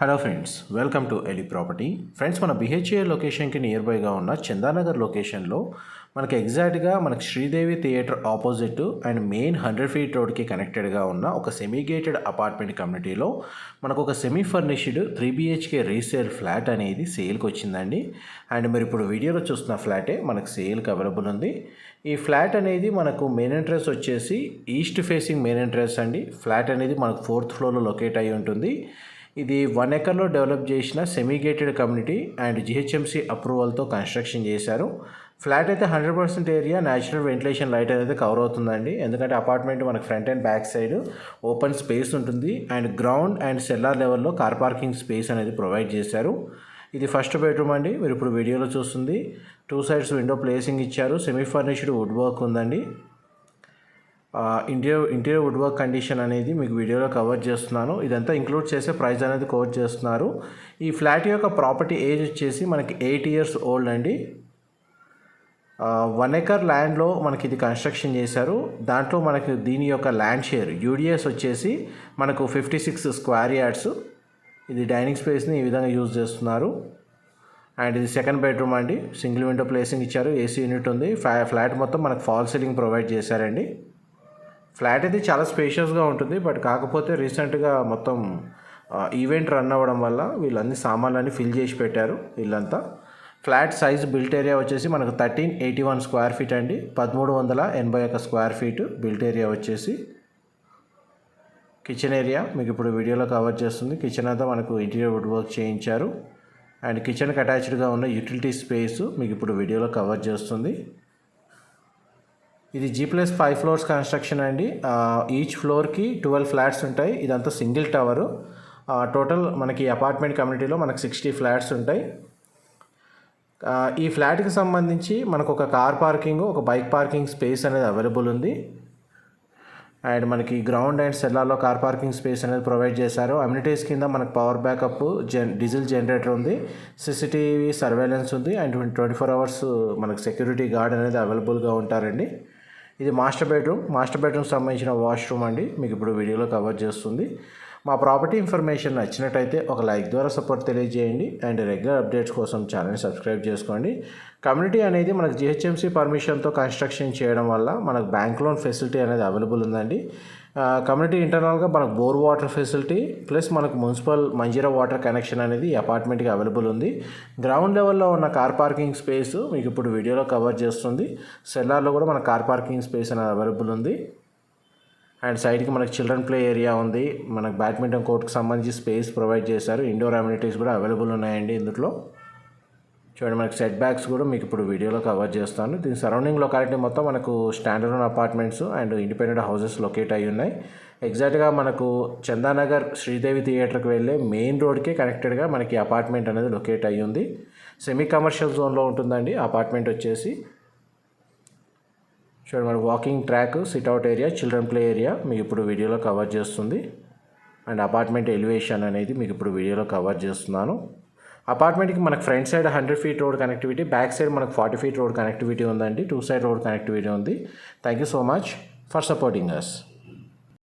Hello friends welcome to ఎలి property friends మన బిహెచ్ఏ లొకేషన్కి నియర్ బైగా ఉన్న చందానగర్ లొకేషన్లో మనకి ఎగ్జాక్ట్గా మనకి Sridevi theatre opposite and main hundred feet రోడ్కి కనెక్టెడ్గా ఉన్న ఒక సెమీ గేటెడ్ అపార్ట్మెంట్ కమ్యూనిటీలో మనకు ఒక semi furnished three BHK resale flat అనేది సేల్కి వచ్చిందండి. అండ్ మీరు ఇప్పుడు వీడియోలో చూస్తున్న ఫ్లాటే మనకు సేల్కి అవైలబుల్ ఉంది. ఈ ఫ్లాట్ అనేది మనకు మెయిన్ ఎంట్రన్స్ వచ్చేసి ఈస్ట్ ఫేసింగ్ మెయిన్ ఎంట్రన్స్ అండి. ఫ్లాట్ అనేది మనకు ఫోర్త్ ఫ్లోర్లో లొకేట్ అయి ఉంటుంది. ఇది వన్ ఎకర్లో డెవలప్ చేసిన semi gated community and GHMC అప్రూవల్తో construction చేశారు. ఫ్లాట్ అయితే hundred percent area natural ventilation light అనేది కవర్ అవుతుందండి. ఎందుకంటే అపార్ట్మెంట్ మనకు front and back side open space ఉంటుంది. అండ్ గ్రౌండ్ అండ్ సెల్లార్ లెవెల్లో కార్ పార్కింగ్ స్పేస్ అనేది ప్రొవైడ్ చేశారు. ఇది ఫస్ట్ బెడ్రూమ్ అండి. మీరు ఇప్పుడు వీడియోలో చూస్తుంది. టూ సైడ్స్ విండో ప్లేసింగ్ ఇచ్చారు. సెమీ ఫర్నిష్డ్ వుడ్ వర్క్ ఉందండి. Interior interior wood work condition అనేది మీకు వీడియోలో కవర్ చేస్తున్నాను. ఇదంతా ఇంక్లూడ్ చేసే ప్రైస్ అనేది కవర్ చేస్తున్నారు. ఈ ఫ్లాట్ యొక్క ప్రాపర్టీ ఏజ్ వచ్చేసి మనకి ఎయిట్ ఇయర్స్ ఓల్డ్ అండి. వన్ ఎకర్ ల్యాండ్లో మనకి ఇది కన్స్ట్రక్షన్ చేశారు. దాంట్లో మనకి దీని యొక్క ల్యాండ్ షేర్ యూడిఎస్ వచ్చేసి మనకు ఫిఫ్టీ సిక్స్ స్క్వేర్ యార్డ్స్. ఇది డైనింగ్ స్పేస్ని ఈ విధంగా యూజ్ చేస్తున్నారు. అండ్ ఇది సెకండ్ బెడ్రూమ్ అండి. సింగిల్ విండో ప్లేసింగ్ ఇచ్చారు. ఏసీ యూనిట్ ఉంది. ఫ్లాట్ మొత్తం మనకు ఫాల్ సీలింగ్ ప్రొవైడ్ చేశారండి. ఫ్లాట్ అయితే చాలా స్పేషియస్గా ఉంటుంది. బట్ కాకపోతే రీసెంట్గా మొత్తం ఈవెంట్ రన్ అవ్వడం వల్ల వీళ్ళన్ని సామాన్లన్నీ ఫిల్ చేసి పెట్టారు వీళ్ళంతా ఫ్లాట్ సైజ్ బిల్ట్ ఏరియా వచ్చేసి మనకు thirteen eighty one square feet అండి. పదమూడు వందల ఎనభై ఒక స్క్వేర్ ఫీట్ బిల్ట్ ఏరియా వచ్చేసి కిచెన్ ఏరియా మీకు ఇప్పుడు వీడియోలో కవర్ చేస్తుంది. కిచెన్ అంతా మనకు ఇంటీరియర్ వుడ్ వర్క్ చేయించారు. అండ్ కిచెన్కి అటాచ్డ్గా ఉన్న యూటిలిటీ స్పేస్ మీకు ఇప్పుడు వీడియోలో కవర్ చేస్తుంది. ఇది G plus five floors construction అండి. ఈచ్ ఫ్లోర్కి ట్వెల్వ్ ఫ్లాట్స్ ఉంటాయి. ఇదంతా సింగిల్ టవరు టోటల్ మనకి అపార్ట్మెంట్ కమ్యూనిటీలో మనకు సిక్స్టీ ఫ్లాట్స్ ఉంటాయి. ఈ ఫ్లాట్కి సంబంధించి మనకు ఒక కార్ పార్కింగ్ ఒక బైక్ పార్కింగ్ స్పేస్ అనేది అవైలబుల్ ఉంది. అండ్ మనకి గ్రౌండ్ అండ్ సెల్లార్లో కార్ పార్కింగ్ స్పేస్ అనేది ప్రొవైడ్ చేశారు. అమ్యూనిటీస్ కింద మనకు power backup gen diesel generator ఉంది. సీసీటీవీ సర్వేలెన్స్ ఉంది. అండ్ ట్వంటీ ఫోర్ అవర్స్ మనకు సెక్యూరిటీ గార్డ్ అనేది అవైలబుల్గా ఉంటారండి. ఇది మాస్టర్ బెడ్రూమ్. మాస్టర్ బెడ్రూమ్కి సంబంధించిన వాష్రూమ్ అండి. మీకు ఇప్పుడు వీడియోలో కవర్ చేస్తుంది. మా ప్రాపర్టీ ఇన్ఫర్మేషన్ నచ్చినట్టయితే ఒక లైక్ ద్వారా సపోర్ట్ తెలియజేయండి అండ్ రెగ్యులర్ అప్డేట్స్ కోసం ఛానల్ని సబ్స్క్రైబ్ చేసుకోండి. కమ్యూనిటీ అనేది మనకు జిహెచ్ఎంసీ పర్మిషన్తో కన్స్ట్రక్షన్ చేయడం వల్ల మనకు బ్యాంక్ లోన్ ఫెసిలిటీ అనేది అవైలబుల్ ఉందండి. కమ్యూనిటీ ఇంటర్నల్గా మనకు బోర్ వాటర్ ఫెసిలిటీ ప్లస్ మనకు మున్సిపల్ మంజీరా వాటర్ కనెక్షన్ అనేది అపార్ట్మెంట్కి అవైలబుల్ ఉంది. గ్రౌండ్ లెవెల్లో ఉన్న కార్ పార్కింగ్ స్పేస్ మీకు ఇప్పుడు వీడియోలో కవర్ చేస్తుంది. సెల్లార్లో కూడా మన కార్ పార్కింగ్ స్పేస్ అనేది అవైలబుల్ ఉంది. అండ్ సైడ్కి మనకి చిల్డ్రన్ ప్లే ఏరియా ఉంది. మనకు బ్యాడ్మింటన్ కోర్ట్కి సంబంధించి స్పేస్ ప్రొవైడ్ చేశారు. ఇండోర్ అమ్యూనిటీస్ కూడా అవైలబుల్ ఉన్నాయండి ఇందులో. చూడండి మనకి సెట్ బ్యాక్స్ కూడా మీకు ఇప్పుడు వీడియోలో కవర్ చేస్తాను. దీని సరౌండింగ్ లొకాలిటీ మొత్తం మనకు standard apartments and independent houses locate అయి ఉన్నాయి. ఎగ్జాక్ట్గా మనకు చందానగర్ శ్రీదేవి థియేటర్కి వెళ్ళే మెయిన్ రోడ్కే కనెక్టెడ్గా మనకి అపార్ట్మెంట్ అనేది లొకేట్ అయ్యి ఉంది. సెమీ కమర్షియల్ జోన్లో ఉంటుందండి. అపార్ట్మెంట్ వచ్చేసి చూడండి మన walking track sit out area children play area మీకు ఇప్పుడు వీడియోలో కవర్ చేస్తుంది. అండ్ అపార్ట్మెంట్ ఎలివేషన్ అనేది మీకు ఇప్పుడు వీడియోలో కవర్ చేస్తున్నాను. అపార్ట్మెంట్కి మనకు front side hundred feet road connectivity back side మనకు ఫార్టీ ఫీట్ రోడ్ కనెక్టివిటీ ఉందండి. టూ సైడ్ రోడ్ కనెక్టివిటీ ఉంది. Thank you so much for supporting us